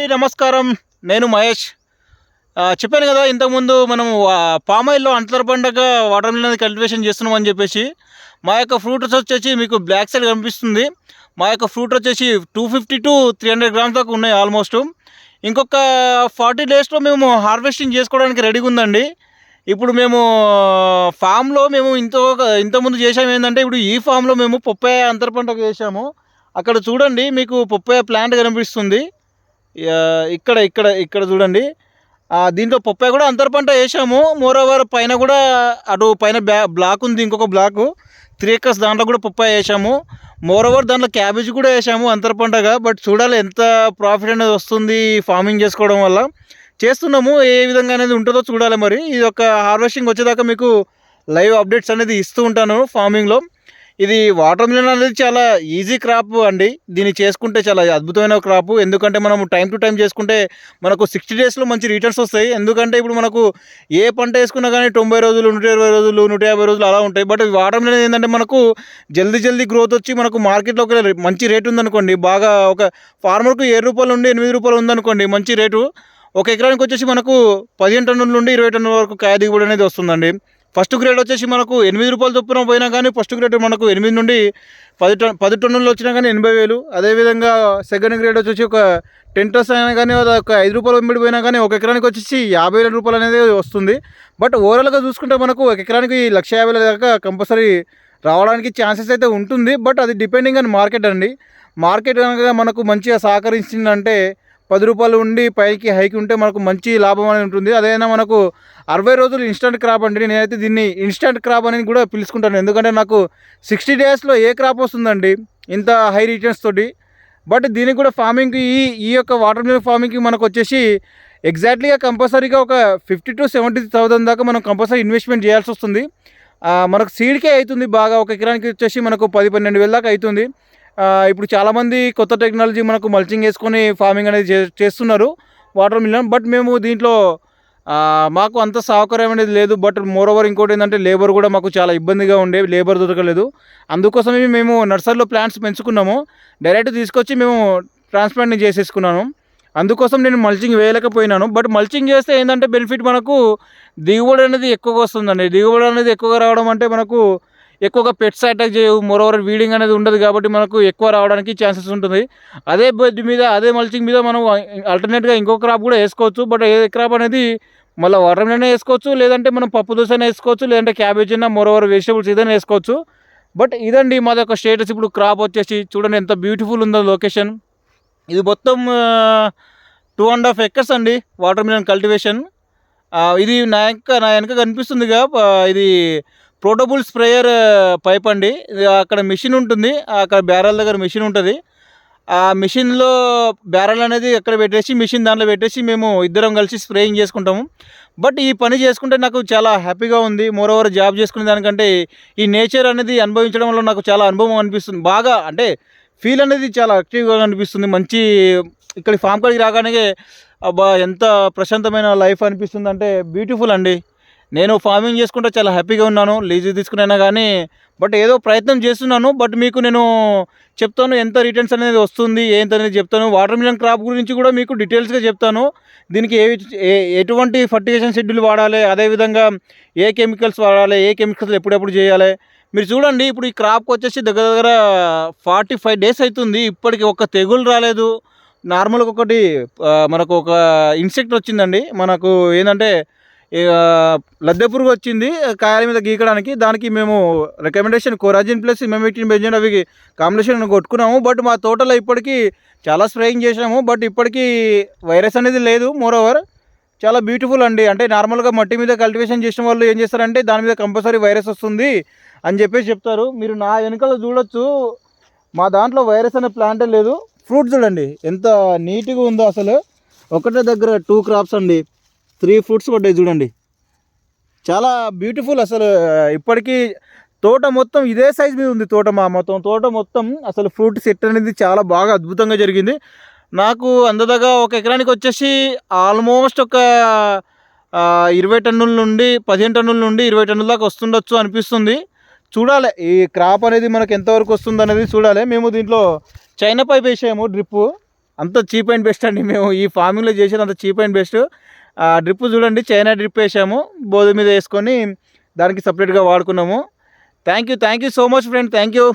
అండి నమస్కారం. నేను మహేష్. చెప్పాను కదా ఇంతకుముందు మనం పామాయిల్లో అంతర్ పండగ వాటర్ మిలన్ కల్టివేషన్ చేస్తున్నాం అని చెప్పేసి మా యొక్క ఫ్రూట్స్ వచ్చేసి మీకు బ్లాక్ సైడ్ కనిపిస్తుంది. మా యొక్క ఫ్రూట్ వచ్చేసి two fifty to three hundred grams దాకా ఉన్నాయి ఆల్మోస్ట్. ఇంకొక ఫార్టీ డేస్లో మేము హార్వెస్టింగ్ చేసుకోవడానికి రెడీగా ఉందండి. ఇప్పుడు మేము ఫామ్లో మేము ఇంత ఇంతకుముందు చేసాము ఏంటంటే ఇప్పుడు ఈ ఫామ్లో మేము పొప్పాయ అంతర్ పంటకు చేసాము అక్కడ చూడండి మీకు పొప్పాయ ప్లాంట్ కనిపిస్తుంది. ఇక్కడ ఇక్కడ ఇక్కడ చూడండి. దీంట్లో పప్పాయ కూడా అంతర్ పంట వేసాము. మోర్ ఓవర్ పైన కూడా అటు పైన బ్యా బ్లాక్ ఉంది ఇంకొక బ్లాకు. త్రీ ఎకర్స్ దాంట్లో కూడా పప్పాయ వేసాము. మోర్ ఓవర్ దాంట్లో క్యాబేజ్ కూడా వేసాము అంతర్ పంటగా. బట్ చూడాలి ఎంత ప్రాఫిట్ అనేది వస్తుంది ఫార్మింగ్ చేసుకోవడం వల్ల. చేస్తున్నాము ఏ విధంగా అనేది ఉంటుందో చూడాలి మరి. ఇది ఒక హార్వెస్టింగ్ వచ్చేదాకా మీకు లైవ్ అప్డేట్స్ అనేది ఇస్తూ ఉంటాను ఫార్మింగ్లో ఇది వాటర్ మిలన్ అనేది చాలా ఈజీ క్రాప్ అండి. దీన్ని చేసుకుంటే చాలా అద్భుతమైన క్రాప్ ఎందుకంటే మనం టైం టు టైం చేసుకుంటే మనకు సిక్స్టీ డేస్లో మంచి రిటర్న్స్ వస్తాయి. ఎందుకంటే ఇప్పుడు మనకు ఏ పంట వేసుకున్నా కానీ తొంభై రోజులు నూట ఇరవై రోజులు నూట యాభై రోజులు అలా ఉంటాయి. బట్ వాటర్ మిలన్ ఏంటంటే మనకు జల్దీ జల్దీ గ్రోత్ వచ్చి మనకు మార్కెట్లో ఒక మంచి రేట్ ఉందనుకోండి. బాగా ఒక ఫార్మర్కు ఏడు రూపాయలు నుండి ఎనిమిది రూపాయలు ఉందనుకోండి మంచి రేటు ఒక ఎకరానికి వచ్చేసి మనకు పదిహేను టన్నుల నుండి ఇరవై టన్నుల వరకు కాయ దిగుబడి అనేది వస్తుందండి. ఫస్ట్ గ్రేడ్ వచ్చేసి మనకు ఎనిమిది రూపాయలు చొప్పున పోయినా కానీ ఫస్ట్ గ్రేడ్ మనకు ఎనిమిది నుండి పది టన్ పది టన్నులు వచ్చినా కానీ ఎనభై వేలు. అదేవిధంగా సెకండ్ గ్రేడ్ వచ్చేసి ఒక టెన్ టన్స్ అయినా కానీ అది ఒక ఐదు రూపాయలు వెంబడి పోయినా కానీ ఒక ఎకరానికి వచ్చేసి యాభై వేల రూపాయలు అనేది వస్తుంది. బట్ ఓవరాల్గా చూసుకుంటే మనకు ఒక ఎకరానికి లక్ష యాభై వేల దాకా కంపల్సరీ రావడానికి ఛాన్సెస్ అయితే ఉంటుంది. బట్ అది డిపెండింగ్ ఆన్ మార్కెట్ అండి. మార్కెట్ కనుక మనకు మంచిగా సహకరించిందంటే పది రూపాయలు ఉండి పైకి హైకి ఉంటే మనకు మంచి లాభం అనేది ఉంటుంది. అదైనా మనకు అరవై రోజులు ఇన్స్టంట్ క్రాప్ అండి. నేనైతే దీన్ని ఇన్స్టంట్ క్రాప్ అని కూడా పిలుచుకుంటాను. ఎందుకంటే నాకు సిక్స్టీ డేస్లో ఏ క్రాప్ వస్తుందండి? ఇంత హై రిటర్న్స్ తోటి. బట్ దీనికి కూడా ఫార్మింగ్కి ఈ ఈ యొక్క వాటర్ మిలన్ ఫార్మింగ్కి మనకు వచ్చేసి ఎగ్జాక్ట్లీగా కంపల్సరీగా ఒక ఫిఫ్టీ టు సెవెంటీ థౌసండ్ దాకా మనం కంపల్సరీ ఇన్వెస్ట్మెంట్ చేయాల్సి వస్తుంది. మనకు సీడ్కే అవుతుంది బాగా. ఒక ఎకరానికి వచ్చేసి మనకు పది పన్నెండు వేల దాకా అవుతుంది. ఇప్పుడు చాలామంది కొత్త టెక్నాలజీ మనకు మల్చింగ్ వేసుకొని ఫార్మింగ్ అనేది చే- చేస్తున్నారు వాటర్ మిలన్ బట్ మేము దీంట్లో మాకు అంత సహకారం అనేది లేదు. బట్ మోర్ ఓవర్ ఇంకోటి ఏంటంటే లేబర్ కూడా మాకు చాలా ఇబ్బందిగా ఉండే లేబర్ దొరకలేదు. అందుకోసమే మేము నర్సరీలో ప్లాంట్స్ పెంచుకున్నాము. డైరెక్ట్ తీసుకొచ్చి మేము ట్రాన్స్ప్లాంట్ చేసేసుకున్నాను. అందుకోసం నేను మల్చింగ్ వేయలేకపోయినాను. బట్ మల్చింగ్ చేస్తే ఏంటంటే బెనిఫిట్ మనకు దిగుబడి అనేది ఎక్కువగా వస్తుందండి. దిగుబడి అనేది ఎక్కువగా రావడం అంటే మనకు ఎక్కువగా పెట్స్ అటాక్ చేయవు. మోరోవర్ వీడింగ్ అనేది ఉండదు కాబట్టి మనకు ఎక్కువ రావడానికి ఛాన్సెస్ ఉంటుంది. అదే బెడ్ మీద అదే మల్చింగ్ మీద మనం ఆల్టర్నేట్గా ఇంకో క్రాప్ కూడా వేసుకోవచ్చు. బట్ ఏ క్రాప్ అనేది మళ్ళీ వాటర్ మిలన్ వేసుకోవచ్చు లేదంటే మనం పప్పు దోశ అయినా వేసుకోవచ్చు లేదంటే క్యాబేజ్ అయినా మోరోవర్ వెజిటబుల్స్ ఏదైనా వేసుకోవచ్చు. బట్ ఇదండి మాది యొక్క స్టేటస్ ఇప్పుడు క్రాప్ వచ్చేసి చూడండి ఎంత బ్యూటిఫుల్ ఉందో లొకేషన్ ఇది మొత్తం టూ అండ్ హాఫ్ ఎకర్స్ అండి వాటర్ మిలన్ కల్టివేషన్ ఇది నా వెనక నా వెనక కనిపిస్తుందిగా. ఇది పోర్టబుల్ స్ప్రేయర్ పైప్ అండి. ఇది అక్కడ మిషన్ ఉంటుంది. అక్కడ బ్యారల్ దగ్గర మిషన్ ఉంటుంది. ఆ మిషన్లో బ్యారల్ అనేది అక్కడ పెట్టేసి మిషన్ దాంట్లో పెట్టేసి మేము ఇద్దరం కలిసి స్ప్రేయింగ్ చేసుకుంటాము. బట్ ఈ పని చేసుకుంటే నాకు చాలా హ్యాపీగా ఉంది. మోర్ ఓవర్ జాబ్ చేసుకునే దానికంటే ఈ నేచర్ అనేది అనుభవించడం వల్ల నాకు చాలా అనుభవం అనిపిస్తుంది. బాగా అంటే ఫీల్ అనేది చాలా యాక్టివ్గా అనిపిస్తుంది. మంచి ఇక్కడ ఫామ్ కాడికి రాగానే అబ్బా ఎంత ప్రశాంతమైన లైఫ్ అనిపిస్తుంది అంటే బ్యూటిఫుల్ అండి. నేను ఫార్మింగ్ చేసుకుంటే చాలా హ్యాపీగా ఉన్నాను. లీజు తీసుకునైనా కానీ బట్ ఏదో ప్రయత్నం చేస్తున్నాను. బట్ మీకు నేను చెప్తాను ఎంత రిటర్న్స్ అనేది వస్తుంది ఏంటి అనేది చెప్తాను. వాటర్ మిలన్ క్రాప్ గురించి కూడా మీకు డీటెయిల్స్గా చెప్తాను. దీనికి ఏ ఏ- ఎటువంటి ఫర్టిగేషన్ షెడ్యూల్ వాడాలి అదేవిధంగా ఏ కెమికల్స్ వాడాలి ఏ కెమికల్స్ ఎప్పుడెప్పుడు చేయాలి. మీరు చూడండి ఇప్పుడు ఈ క్రాప్కి వచ్చేసి దగ్గర దగ్గర ఫార్టీ ఫైవ్ డేస్ అవుతుంది. ఇప్పటికి ఒక్క తెగులు రాలేదు. నార్మల్గా ఒకటి మనకు ఒక ఇన్సెక్ట్ వచ్చిందండి. మనకు ఏంటంటే లద్దె పురుగు వచ్చింది కాయల మీద గీకడానికి. దానికి మేము recommendation Coragen plus emamectin benzene అవి కాంబినేషన్ కొట్టుకున్నాము. బట్ మా తోటలో ఇప్పటికీ చాలా స్ప్రేయింగ్ చేసాము బట్ ఇప్పటికీ వైరస్ అనేది లేదు. మోర్ ఓవర్ చాలా బ్యూటిఫుల్ అండి. అంటే నార్మల్గా మట్టి మీద కల్టివేషన్ చేసిన వాళ్ళు ఏం చేస్తారంటే దాని మీద కంపల్సరీ వైరస్ వస్తుంది అని చెప్పేసి చెప్తారు. మీరు నా వెనుకలో చూడొచ్చు. మా దాంట్లో వైరస్ అనే ప్లాంటే లేదు. ఫ్రూట్ చూడండి ఎంత నీట్గా ఉందో అసలు. ఒకటే దగ్గర టూ క్రాప్స్ అండి. త్రీ ఫ్రూట్స్ పడ్డాయి చూడండి. చాలా బ్యూటిఫుల్ అసలు. ఇప్పటికీ తోట మొత్తం ఇదే సైజ్ మీద ఉంది తోట మా మొత్తం. తోట మొత్తం అసలు ఫ్రూట్ సెట్ అనేది చాలా బాగా అద్భుతంగా జరిగింది. నాకు అందదగా ఒక ఎకరానికి వచ్చేసి ఆల్మోస్ట్ ఒక ఇరవై టన్నుల నుండి పదిహేను టన్నుల నుండి ఇరవై టన్నుల దాకా వస్తుండొచ్చు అనిపిస్తుంది. చూడాలి ఈ క్రాప్ అనేది మనకు ఎంతవరకు వస్తుంది అనేది చూడాలి. మేము దీంట్లో చైనా పైప్ వేసాము డ్రిప్పు అంత చీప్ అండ్ బెస్ట్ అండి మేము ఈ ఫార్మింగ్లో చేసేది అంత చీప్ అండ్ బెస్ట్ డ్రిప్ చూడండి చైనా డ్రిప్ వేసాము. బోధ మీద వేసుకొని దానికి సపరేట్గా వాడుకున్నాము. Thank you thank you so much friend thank you